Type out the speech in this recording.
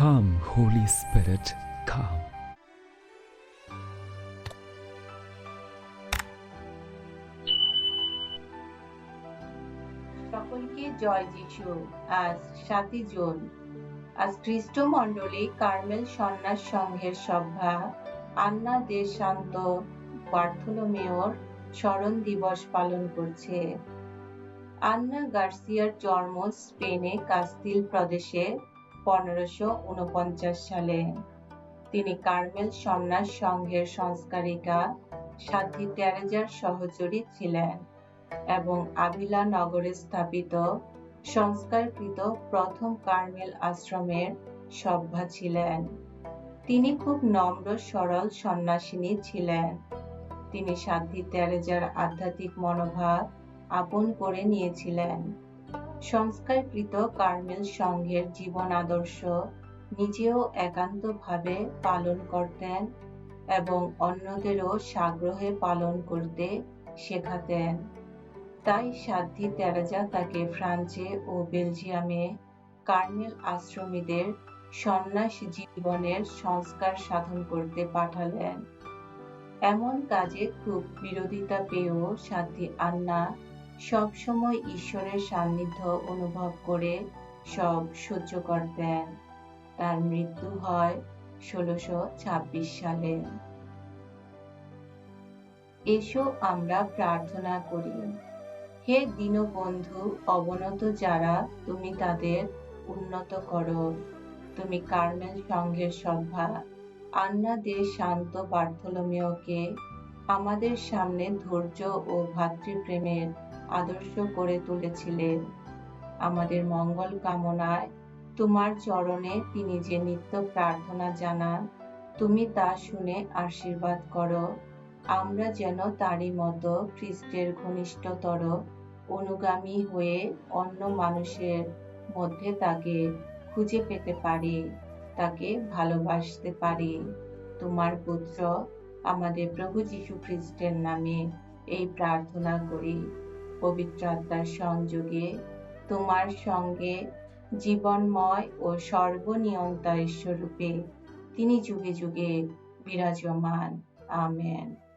Come, Holy Spirit, come. সকলকে জয় যিশু। আজ সাতই জুন। আজ খ্রিস্টমণ্ডলী কার্মেল সন্ন্যাস সংঘের সভা। আন্না দে শান্ত বার্থলোমেওর স্মরণ দিবস পালন করছে। আন্না গার্সিয়ার জন্ম স্পেনে কাস্তিল প্রদেশে। পনেরোশো উনপঞ্চাশ সালে তিনি কার্মেল সন্ন্যাস সংঘের সংস্কারিকা সাধ্বী তেরেজার সহচরী ছিলেন এবং আবিলা নগরে স্থাপিত সংস্কারকৃত প্রথম কার্মেল আশ্রমের সভ্যা ছিলেন। তিনি খুব নম্র, সরল সন্ন্যাসিনী ছিলেন। তিনি সাধ্বী তেরেজার আধ্যাত্মিক মনোভাব আপন করে নিয়েছিলেন। সংস্কারকৃত কার্মেল সংঘের জীবন আদর্শ নিজেও একান্তভাবে পালন করতেন এবং অন্যদেরও সাগ্রহে পালন করতে শেখাতেন। তাই সাধ্বী তেরেজা তাকে ফ্রান্সে ও বেলজিয়ামে কার্মেল আশ্রমীদের সন্ন্যাস জীবনের সংস্কার সাধন করতে পাঠালেন। এমন কাজে খুব বিরোধিতা পেয়েও সাধ্বী আন্না সবসময় ঈশ্বরের সান্নিধ্য অনুভব করে সব সহ্য করতেন তার মৃত্যু হয় ষোলোশো ছাব্বিশ সালে। এসো আমরা প্রার্থনা করি। হে দীনবন্ধু, অবনত যারা তুমি তাদের উন্নত করো। তুমি কার্মেল সংঘের সভা, আন্না দে শান্ত বার্থলোমেওকে, আমাদের সামনে ধৈর্য ও ভাতৃপ্রেমের আদর্শ করে তুলেছিলেন আমাদের মঙ্গল কামনায় তোমার চরণে তিনি যে নিত্য প্রার্থনা জানান, তুমি তা শুনে আশীর্বাদ করো। আমরা যেন তারই মতো খ্রিস্টের ঘনিষ্ঠতর, অনুগামী হয়ে অন্য মানুষের মধ্যে তাকে খুঁজে পেতে পারি, তাকে ভালোবাসতে পারি। তোমার পুত্র আমাদের প্রভু যীশু খ্রিস্টের নামে এই প্রার্থনা করি। পবিত্র আত্মার সংযোগে তোমার সঙ্গে জীবনময় ও সর্বনিয়ন্তা ঈশ্বরূপে তিনি যুগে যুগে বিরাজমান। আমেন।